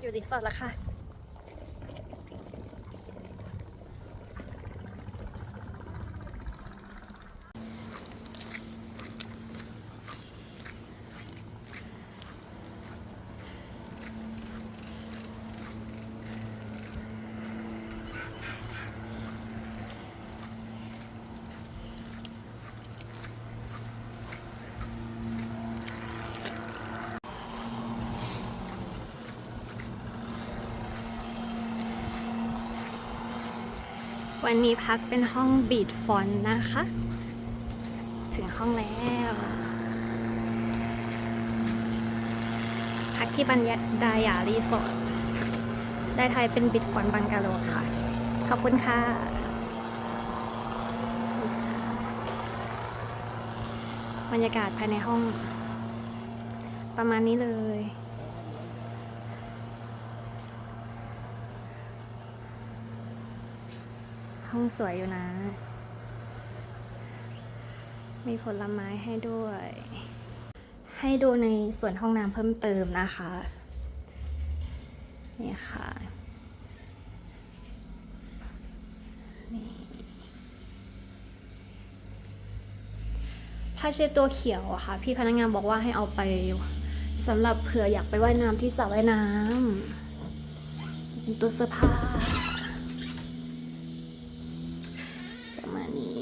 อยู่รีสอร์ทแล้วค่ะ วันนี้พักเป็นห้องบีดฟอนนะคะ ถึงห้องแล้ว พักที่บัญญัติดายารีสอร์ทได้ไทยเป็นบิดฟอนบังกาโลค่ะ ขอบคุณค่ะบรรยากาศภายในห้อง ประมาณนี้เลย ห้องสวยอยู่นะ มีผลไม้ให้ด้วย ให้ดูในส่วนห้องน้ำเพิ่มเติมนะคะ นี่ค่ะ นี่ผ้าเช็ดตัวเขียวอะค่ะ พี่พนักงานบอกว่าให้เอาไปสำหรับเผื่ออยากไปว่ายน้ำที่สระว่ายน้ำเป็นตัวเสื้อผ้า ประมาณนี้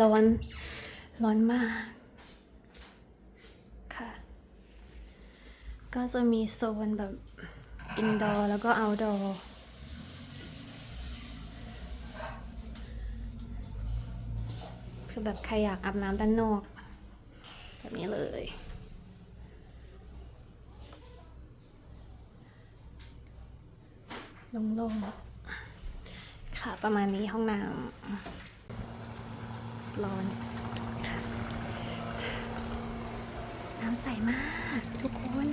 ร้อน ร้อนมาก ค่ะ ก็จะมีโซนแบบอินดอร์แล้วก็เอาท์ดอร์คือแบบใครอยากอาบน้ำด้านนอก แบบนี้เลยโล่งๆค่ะประมาณนี้ห้องน้ำ ร้อนค่ะ น้ำใสมากทุกคน